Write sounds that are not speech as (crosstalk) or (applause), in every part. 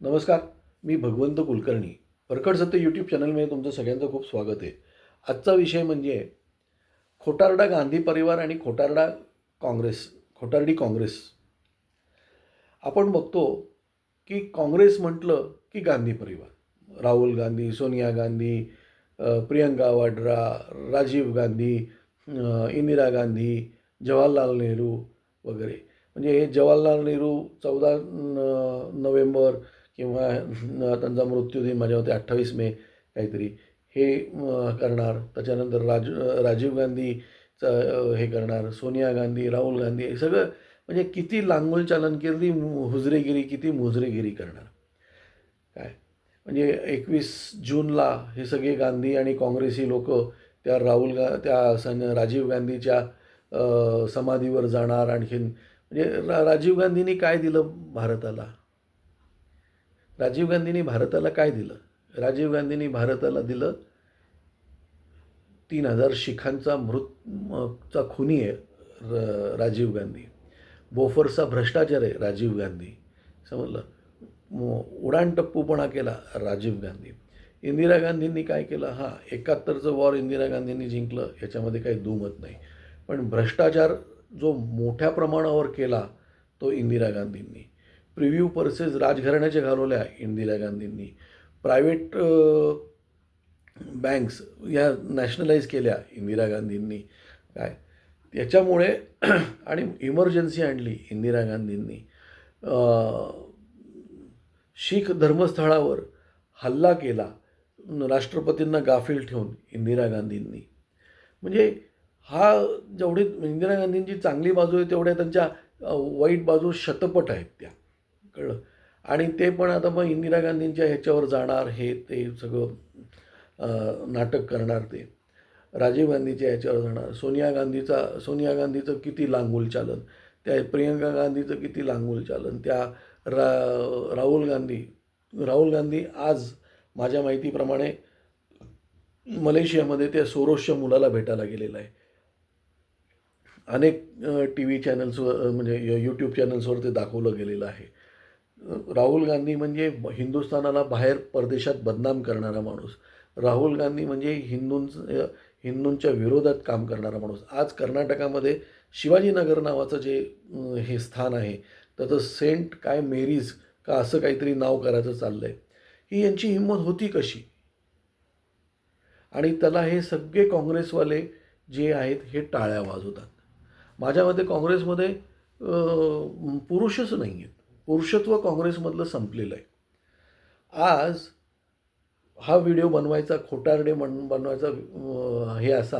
नमस्कार मी भगवंत कुलकर्णी. परखड सत्य यूट्यूब चॅनलमध्ये तुमचं सगळ्यांचं खूप स्वागत आहे. आजचा विषय म्हणजे खोटारडा गांधी परिवार आणि खोटारडा काँग्रेस खोटारडी काँग्रेस. आपण बघतो की काँग्रेस म्हटलं की गांधी परिवार. राहुल गांधी सोनिया गांधी प्रियंका वाड्रा राजीव गांधी इंदिरा गांधी जवाहरलाल नेहरू वगैरे. म्हणजे हे जवाहरलाल नेहरू चौदा नोव्हेंबर किंवा त्यांचा मृत्यूदिन माझ्या मते अठ्ठावीस मे काहीतरी हे करणार. त्याच्यानंतर राज राजीव गांधीचं हे करणार. सोनिया गांधी राहुल गांधी हे सगळं म्हणजे किती लांगोल चालन केली हुजरेगिरी किती मुजरेगिरी करणार. काय? म्हणजे एकवीस जूनला हे सगळे गांधी आणि काँग्रेसी लोक त्या राहुल गा त्या सन राजीव गांधीच्या समाधीवर जाणार आणखीन. म्हणजे रा राजीव गांधींनी काय दिलं भारताला? राजीव गांधींनी भारताला काय दिलं? राजीव गांधींनी भारताला दिलं तीन हजार शिखांचा मृत चा खुनी आहे र राजीव गांधी. बोफर्सचा भ्रष्टाचार आहे राजीव गांधी. समजलं? उडाण उडाणटप्पूपणा केला राजीव गांधी. इंदिरा गांधींनी काय केलं? हां एकाहत्तरचं वॉर इंदिरा गांधींनी जिंकलं याच्यामध्ये काही दुमत नाही. पण भ्रष्टाचार जो मोठ्या प्रमाणावर केला तो इंदिरा गांधींनी. प्रिव्ह्यू पर्सेस राजघराण्याच्या घालवल्या इंदिरा गांधींनी. प्रायव्हेट बँक्स या नॅशनलाइज केल्या इंदिरा गांधींनी. काय? याच्यामुळे (clears throat) आणि इमर्जन्सी आणली इंदिरा गांधींनी. शीख धर्मस्थळावर हल्ला केला राष्ट्रपतींना गाफील ठेवून इंदिरा गांधींनी. म्हणजे हा जेवढी इंदिरा गांधींची चांगली बाजू आहे तेवढ्या त्यांच्या वाईट बाजू शतपट आहेत त्या. आणि ते पण आता मग इंदिरा गांधींच्या ह्याच्यावर जाणार हे ते सगळं नाटक करणार ते. राजीव गांधीच्या ह्याच्यावर जाणार. सोनिया गांधीचा सोनिया गांधीचं किती लांगूल चालन? त्या प्रियंका गांधीचं किती लांगूल चालन? त्या रा राहुल गांधी राहुल गांधी आज माझ्या माहितीप्रमाणे मलेशियामध्ये त्या सोरोसच्या मुलाला भेटायला गेलेला आहे. अनेक टी व्ही चॅनल्सवर म्हणजे यूट्यूब चॅनल्सवर ते दाखवलं गेलेलं आहे. राहुल गांधी म्हणजे हिंदुस्थानाला बाहेर परदेशात बदनाम करणारा माणूस. राहुल गांधी म्हणजे हिंदूंच हिंदूंच्या विरोधात काम करणारा माणूस. आज कर्नाटकामध्ये शिवाजीनगर नावाचं जे हे स्थान आहे त्याचं सेंट काय मेरीज का असं काहीतरी नाव करायचं चाललं आहे ही यांची हिंमत होती कशी? आणि त्याला हे सगळे काँग्रेसवाले जे आहेत हे टाळ्या वाजवतात. माझ्या मते काँग्रेसमध्ये पुरुषच नाही आहेत पुरुषत्व काँग्रेसमधलं संपलेलं आहे. आज हा व्हिडिओ बनवायचा खोटारडे म्हण बनवायचा हे असा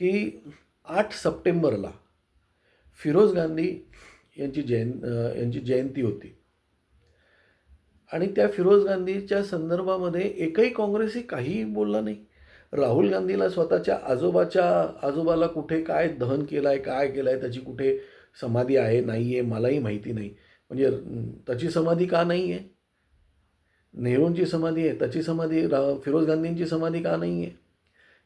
की आठ सप्टेंबरला फिरोज गांधी यांची जयं यांची जयंती होती. आणि त्या फिरोज गांधीच्या संदर्भामध्ये एकही काँग्रेसी काहीही बोलला नाही. राहुल गांधीला स्वतःच्या आजोबाच्या आजोबाला कुठे काय दहन केलं आहे काय केलं आहे त्याची कुठे समाधी आहे नाही आहे मलाही माहिती नाही. म्हणजे त्याची समाधी का नाही आहे नेहरूंची समाधी आहे त्याची समाधी रा फिरोज गांधींची समाधी का नाही आहे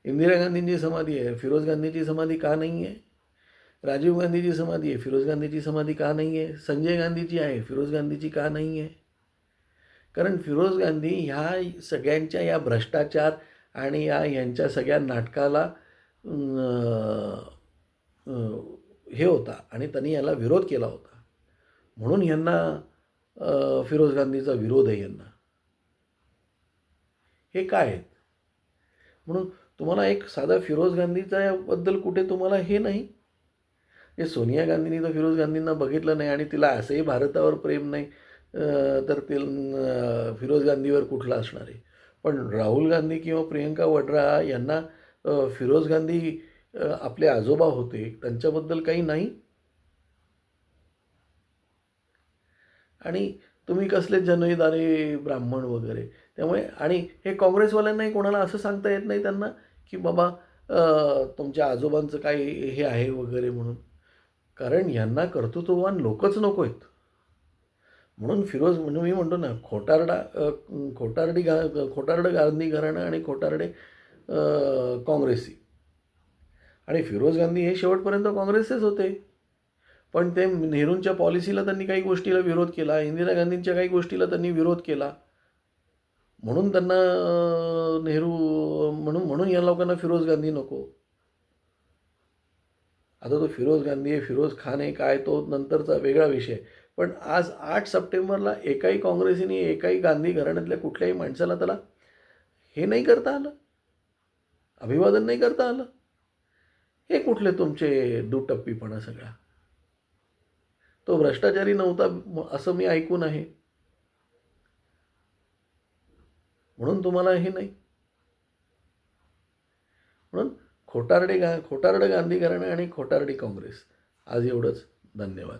इंदिरा गांधींची समाधी आहे फिरोज गांधीची समाधी का नाही आहे राजीव गांधीची समाधी आहे फिरोज गांधीची समाधी का नाही आहे संजय गांधीची आहे फिरोज गांधीची का नाही आहे कारण फिरोज गांधी ह्या सगळ्यांच्या या भ्रष्टाचार आणि या यांच्या सगळ्या नाटकाला हे होता आणि त्यांनी याला विरोध केला होता. म्हणून यांना फिरोज गांधीचा विरोध आहे यांना. हे काय आहेत म्हणून तुम्हाला एक साधा फिरोज गांधीचा याबद्दल कुठे तुम्हाला हे नाही? हे सोनिया गांधींनी तर फिरोज गांधींना बघितलं नाही आणि तिला असंही भारतावर प्रेम नाही तर ते फिरोज गांधीवर कुठला असणार आहे? पण राहुल गांधी किंवा प्रियंका वड्रा यांना फिरोज गांधी आपले आजोबा होते त्यांच्याबद्दल काही नाही? आणि तुम्ही कसले जनहितारे ब्राह्मण वगैरे. त्यामुळे आणि हे काँग्रेसवाल्यांनाही कोणाला असं सांगता येत नाही त्यांना की बाबा तुमच्या आजोबांचं काय हे आहे वगैरे म्हणून. कारण यांना कर्तृत्ववान लोकच नको आहेत. म्हणून फिरोज म्हणून मी म्हणतो ना खोटारडा खोटारडी गा खोटारडं गांधी घराणं आणि खोटारडे काँग्रेसी. आणि फिरोज गांधी हे शेवटपर्यंत काँग्रेसचेच होते. पण ते नेहरूंच्या पॉलिसीला त्यांनी काही गोष्टीला विरोध केला इंदिरा गांधींच्या काही गोष्टीला त्यांनी विरोध केला. म्हणून त्यांना नेहरू म्हणून म्हणून या लोकांना फिरोज गांधी नको. आता तो फिरोज गांधी आहे फिरोज खान आहे काय तो नंतरचा वेगळा विषय. पण आज आठ सप्टेंबरला एकाही काँग्रेसीने एकाही गांधी घराण्यातल्या कुठल्याही माणसाला त्याला हे नाही करता आलं. अभिवादन नाही करता आलं. हे कुठले तुमचे दुटप्पीपणा सगळा? तो भ्रष्टाचारी नव्हता असं मी ऐकून आहे. म्हणून तुम्हाला हे नाही. म्हणून खोटारडे गा खोटारडं गांधी घराणं आणि खोटारडी काँग्रेस. आज एवढंच. धन्यवाद.